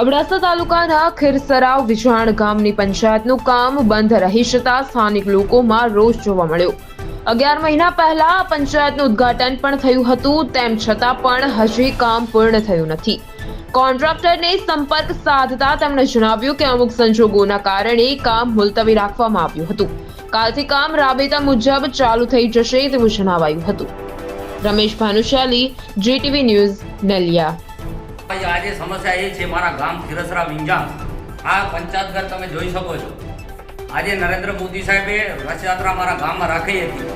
અબડાસા તાલુકાના ખીરસરાવ વિજાણ ગામની પંચાયતનું કામ બંધ રહી જતા સ્થાનિક લોકોમાં રોષ જોવા મળ્યો. અગિયાર મહિના પહેલા પંચાયતનું ઉદ્ઘાટન પણ થયું હતું, તેમ છતાં પણ હજી કામ પૂર્ણ થયું નથી. કોન્ટ્રાક્ટરને સંપર્ક સાધતા તેમણે જણાવ્યું કે અમુક સંજોગોના કારણે કામ મુલતવી રાખવામાં આવ્યું હતું. કાલથી કામ રાબેતા મુજબ ચાલુ થઈ જશે તેવું જણાવાયું હતું. Ramesh Bhanushali, GTV news, Naliya. ભાઈ આજે સમસ્યા એ છે મારા ગામ ખીરસરા વિંજામ આ પંચાયત ઘર તમે જોઈ શકો છો. આજે નરેન્દ્ર મોદી સાહેબે રથયાત્રા મારા ગામમાં રાખી હતી.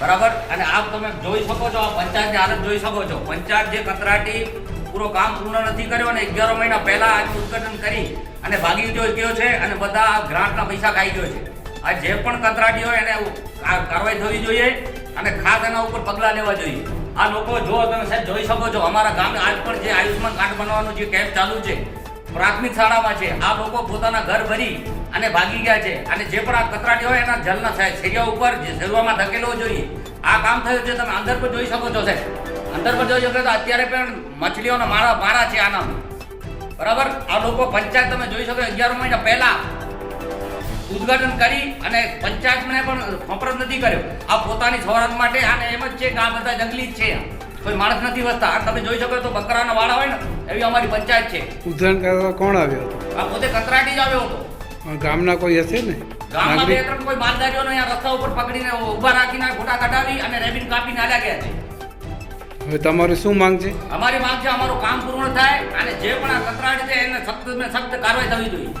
બરાબર? અને આપ તમે જોઈ શકો છો, આ પંચાયતની હાલત જોઈ શકો છો. પંચાયત જે કતરાટી પૂરો કામ પૂર્ણ નથી કર્યો અને અગિયારો મહિના પહેલાં આજે ઉદઘાટન કરી અને ભાગી ગયો છે અને બધા ગ્રાન્ટના પૈસા ખાઈ ગયો છે. આ જે પણ કંત્રાટી હોય એને કાર્યવાહી થવી જોઈએ અને ખાસ એના ઉપર પગલાં લેવા જોઈએ. આ લોકો જો તમે સાહેબ, જોઈ શકો છો. અમારા ગામે આજ પણ જે આયુષ્માન કાર્ડ બનાવવાનું જે કેમ્પ ચાલુ છે, પ્રાથમિક શાળામાં છે, આ લોકો પોતાના ઘર ભરી અને ભાગી ગયા છે. અને જે પણ આ કતરાટી હોય એના જલના સાહેબ, સેરિયા ઉપર જે ધકેલવો જોઈએ. આ કામ થયું છે, તમે અંદર પર જોઈ શકો છો સાહેબ. અંદર પર જોઈ શકો તો અત્યારે પણ મછલીઓના મારા મારા છે આના. બરાબર? આ લોકો પંચાયત તમે જોઈ શકો અગિયાર મહિના પહેલા ઉદ્ઘાટન કરી અને પંચાયતને પણ ખબર નથી કર્યો. આ પોતાની સ્વરાજ માટે આને એમ જ છે કે આ બધા જંગલી છે. કોઈ માણસ નથી વસતા. આ તમે જોઈ શકો તો બકરાના વાળા હોય ને એવી અમારી પંચાયત છે. ઉદઘાટન કરવા કોણ આવ્યો હતો? આ પોતે કતરાટી જ આવ્યો હતો. ગામના કોઈ હશે ને? ગામમાં બે ત્રણ કોઈ માલધારીઓને અહીંયા રસ્તા ઉપર પકડીને ઊભા રાખીને ફોટા કઢાવી અને રેબિન કાપીને આલ્યા ગયા છે. હવે તમારી શું માંગ છે? અમારી માંગ છે અમારું કામ પૂર્ણ થાય અને જે પણ આ કતરાટી છે એને સખ્ત સખ્ત કાર્યવાહી થવી જોઈએ.